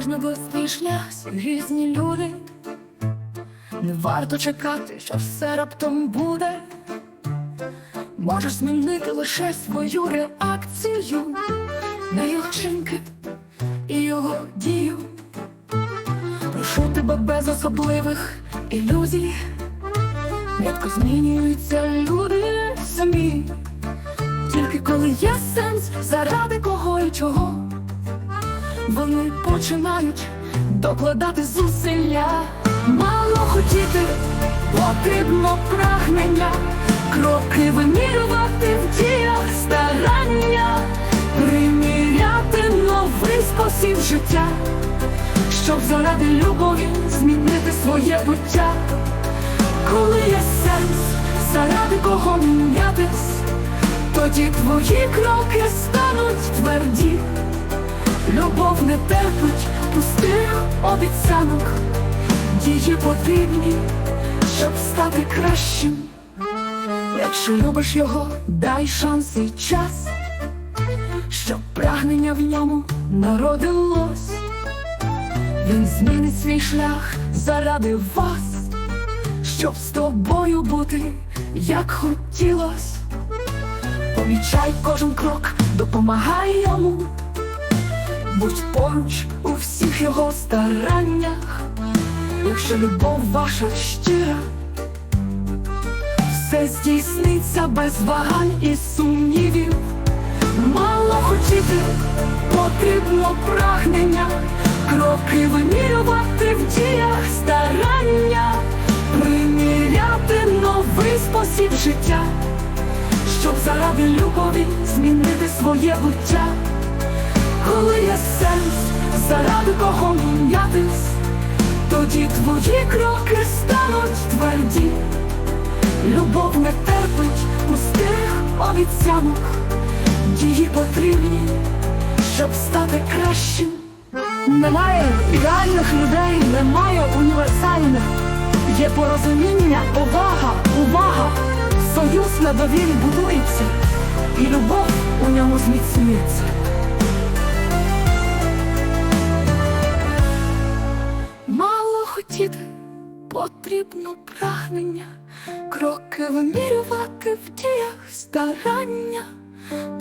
кожного свій шлях, різні люди. Не варто чекати, що все раптом буде. Можеш змінити лише свою реакцію на його вчинки і його дію. Прошу тебе без особливих ілюзій. Рідко змінюються люди самі, тільки коли є сенс, заради кого і чого. Вони починають докладати зусилля, мало хотіти, потрібно прагнення, кроки вимірювати в діях старання, приміряти новий спосіб життя, щоб заради любові змінити своє буття. Коли є сенс, заради кого мінятись, тоді твої кроки стануть тверді. Любов не терпить пустих обіцянок, дії потрібні, щоб стати кращим. Якщо любиш його, дай шанс і час, щоб прагнення в ньому народилось. Він змінить свій шлях заради вас, щоб з тобою бути, як хотілось. Помічай кожен крок, допомагай йому. Будь поруч у всіх його стараннях, якщо любов ваша щира, все здійсниться без вагань і сумнівів. Мало хотіти, потрібно прагнення, кроки вимірювати в діях старання, приміряти новий спосіб життя, щоб заради любові змінити своє буття. Коли є сенс, заради кого мінятись, тоді твої кроки стануть тверді. Любов не терпить пустих обіцянок, дії потрібні, щоб стати кращим. Немає ідеальних людей, немає універсальних. Є порозуміння, повага, увага, союз на довірі будується, і любов у ньому зміцнюється. Потрібно прагнення, кроки вимірювати в діях старання,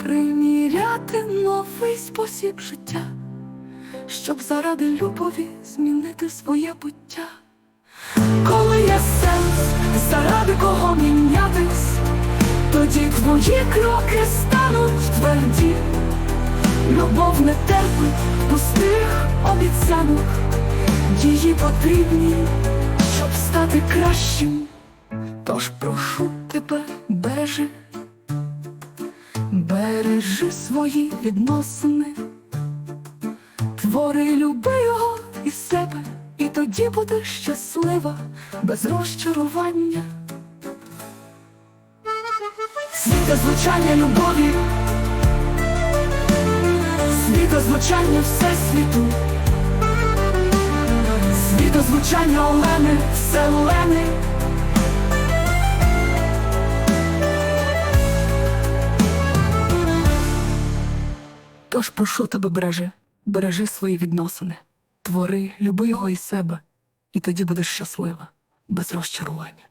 приміряти новий спосіб життя, щоб заради любові змінити своє буття. Коли є сенс, заради кого мінятись, тоді твої кроки стануть тверді. Любов не терпить пустих обіцянок, її потрібні, стати кращим. Тож прошу тебе, бережи, бережи свої відносини, твори люби його і себе, і тоді будеш щаслива без розчарування. Світе звучання любові Світозвучання Всесвіту, світозвучання Олени, Вселени. Тож прошу тебе, бережи, бережи свої відносини, твори, люби його і себе, і тоді будеш щаслива, без розчарування.